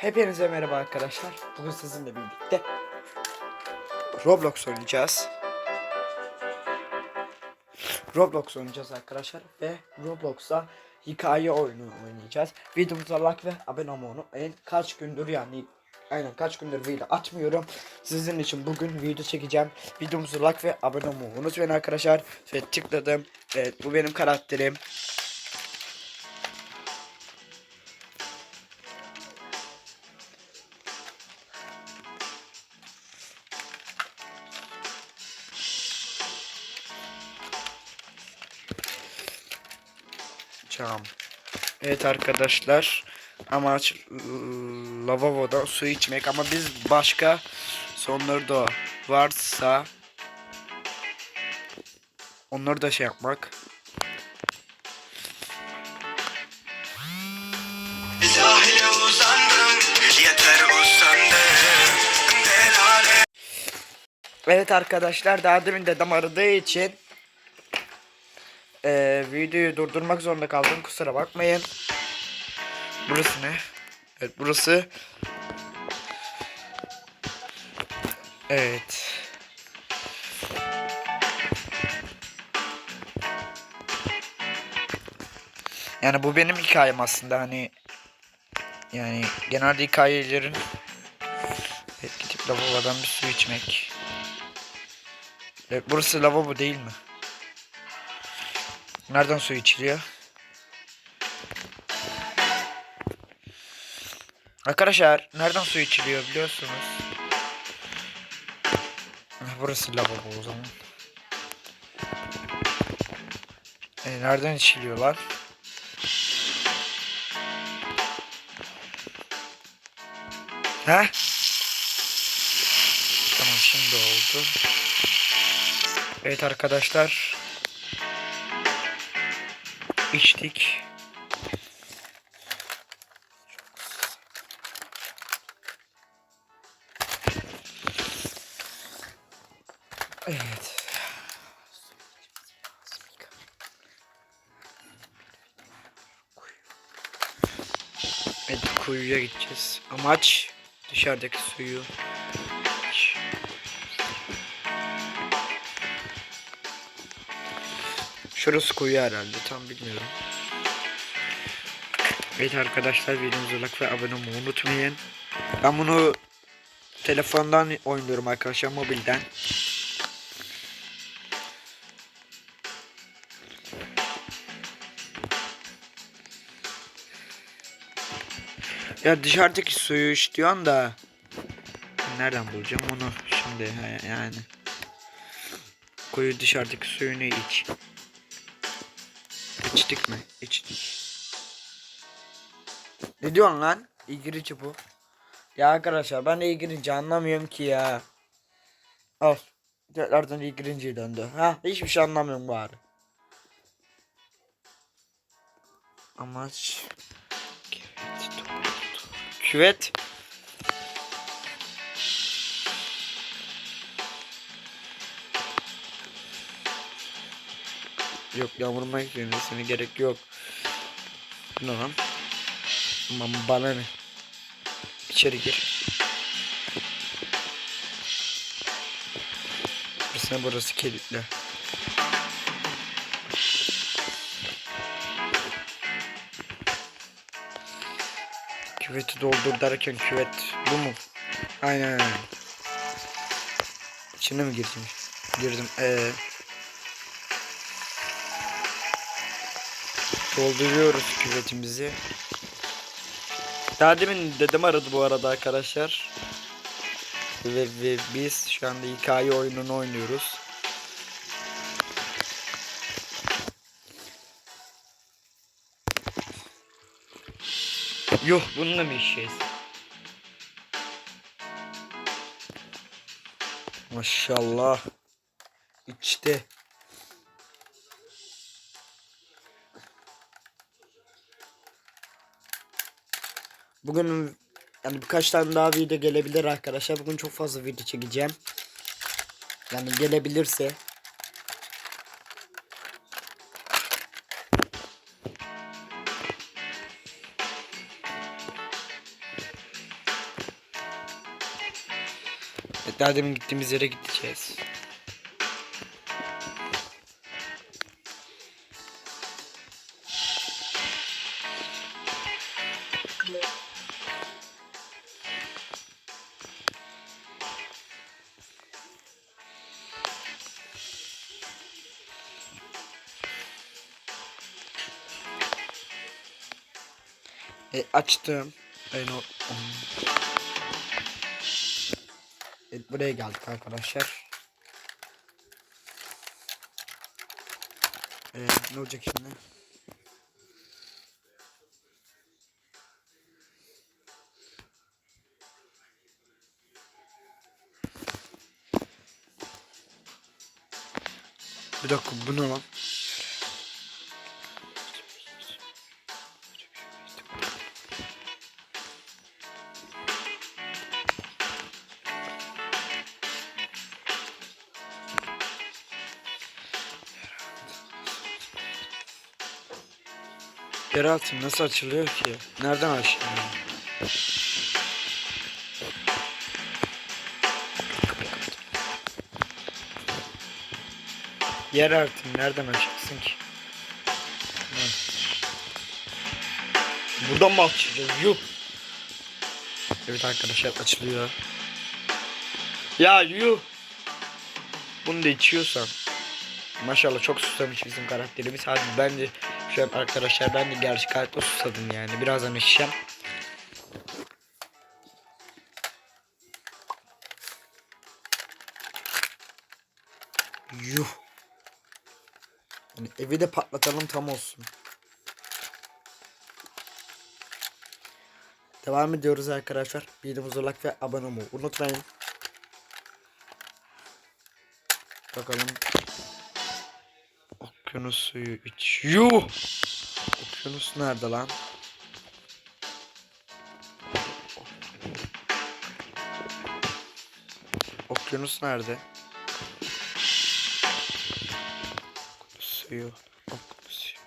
Hepinize merhaba arkadaşlar. Bugün sizinle birlikte Roblox oynayacağız. Roblox oynayacağız arkadaşlar ve Roblox'ta hikaye oyunu oynayacağız. Videomuza like ve abone olmayı unutmayın. Kaç gündür yani aynen kaç gündür video atmıyorum. Sizin için bugün video çekeceğim. Videomuzu like ve abone olmayı unutmayın arkadaşlar. Ve tıkladım. Evet bu benim karakterim. Cam. Evet arkadaşlar. Amaç ıı, lavaboda su içmek ama biz başka sonları da varsa onları da şey yapmak. Sahile uzandım Yeter usandım Delale Evet arkadaşlar daha demin dedem aradığı için eee, videoyu durdurmak zorunda kaldım kusura bakmayın. Burası ne? Evet burası Evet. Yani bu benim hikayem aslında hani yani genelde hikayelerin evet, gidip lavabodan bir su içmek. Evet, burası lavabo değil mi? Nereden su içiliyor? Arkadaşlar nereden su içiliyor biliyorsunuz. Burası lavabo o zaman. E, nereden içiliyor lan? He? Tamam şimdi oldu. Evet arkadaşlar. İçtik. Evet. Evet kuyuya gideceğiz. Amaç dışarıdaki suyu Şurası kuyu herhalde tam bilmiyorum. Evet arkadaşlar videomuza like ve abone olmayı unutmayın. Ben bunu telefondan oynuyorum arkadaşlar mobilden. Ya dışarıdaki suyu istiyorsun da nereden bulacağım onu şimdi yani. Koyu dışarıdaki suyunu iç. İçtik mi? İçtik. Ne diyorsun lan? İlgirici bu. Ya arkadaşlar ben de ilgirinci anlamıyorum ki ya. Al. Tekrardan ilgirinciye döndü. Ha hiçbir şey anlamıyorum bari. Amaç küvet. Küvet. Yok yağmuruma girmesine gerek yok. Ne lan? Aman bana ne? İçeri gir. Burası burası kilitli. Küveti doldur derken küvet bu mu? Aynen. İçine mi girdim? Girdim. Ee, dolduruyoruz küvetimizi. Daha demin dedem aradı bu arada arkadaşlar. Ve, ve biz şu anda hikaye oyununu oynuyoruz. Yuh bununla mı işeceğiz? Maşallah. İçti. Bugün yani birkaç tane daha video gelebilir arkadaşlar. Bugün çok fazla video çekeceğim. Yani gelebilirse. Evet daha demin gittiğimiz yere gideceğiz. E, açtım. Ben o... Evet, buraya geldik arkadaşlar. Ee, ne olacak şimdi? Bir dakika bu ne? Yeraltı nasıl açılıyor ki? Nereden açılıyor? Yeraltı nereden açacaksın ki? Buradan mı açacağız? Yuh. Evet arkadaşlar açılıyor. Ya yuh. Bunu da içiyorsan. Maşallah çok susamış bizim karakterimiz. Hadi ben de şu an arkadaşlar ben de gerçek hayatta susadım yani. Birazdan içeceğim. Yuh. Yani evi de patlatalım tam olsun. Devam ediyoruz arkadaşlar. Videomuzu like ve abone olmayı unutmayın. Bakalım. Okyanus suyu iç. Yuh! Okyanus nerede lan? Okyanus nerede? Okyanus suyu. Okyanus suyu.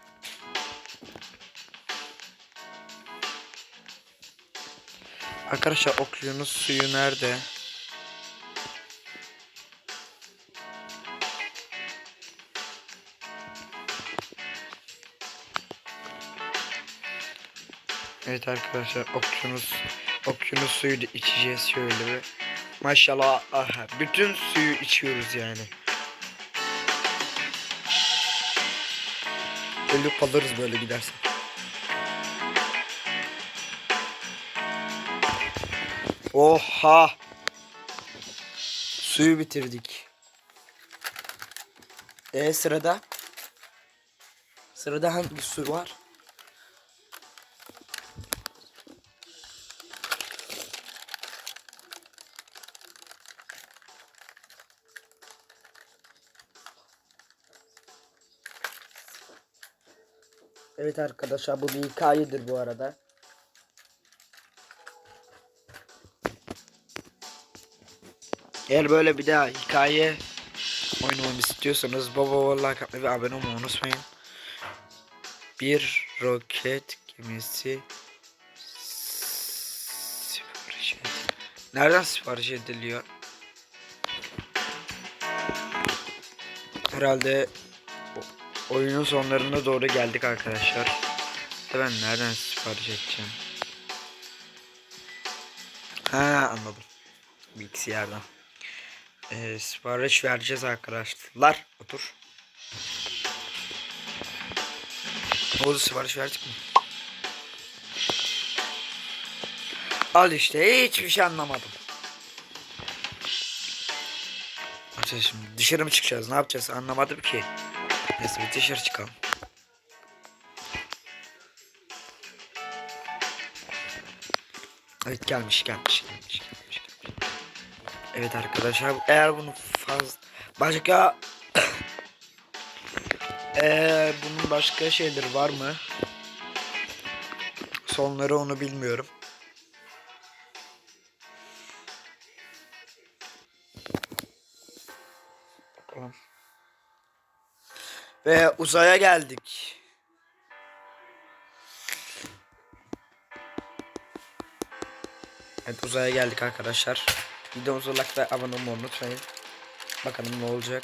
Arkadaşlar okyanus suyu nerede? Evet arkadaşlar okyanus okyanus suyu da içeceğiz şöyle bir. Maşallah aha, bütün suyu içiyoruz yani. Ölüp kalırız böyle gidersek. Oha! Suyu bitirdik. E sırada? Sırada hangi su var? Evet arkadaşlar bu bir hikayedir bu arada. Eğer böyle bir daha hikaye oynamamı istiyorsanız baba like atmayı ve abone olmayı unutmayın. Bir roket gemisi sipariş ed- Nereden sipariş ediliyor? Herhalde oyunun sonlarına doğru geldik arkadaşlar. Da ben nereden sipariş edeceğim? Ha anladım. Bilgisayardan. Ee, sipariş vereceğiz arkadaşlar. Otur. Ne oldu sipariş verdik mi? Al işte hiçbir şey anlamadım. Şimdi dışarı mı çıkacağız ne yapacağız anlamadım ki. Neyse bir dışarı çıkalım. Evet gelmiş gelmiş gelmiş gelmiş. gelmiş. Evet arkadaşlar eğer bunu fazla başka eee bunun başka şeyleri var mı? Sonları onu bilmiyorum. Ve uzaya geldik. Evet uzaya geldik arkadaşlar. Videomuza like ve abone olmayı unutmayın. Bakalım ne olacak.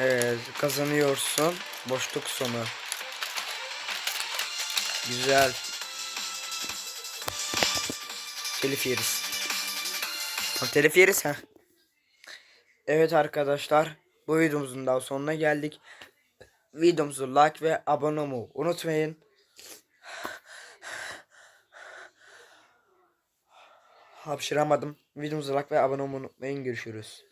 Evet kazanıyorsun. Boşluk sonu. Güzel. Telif yeriz. Telif yeriz ha. Evet arkadaşlar. Bu videomuzun daha sonuna geldik. Videomuzu like ve abone olmayı unutmayın. Hapşıramadım. Videomuzu like ve abone olmayı unutmayın. Görüşürüz.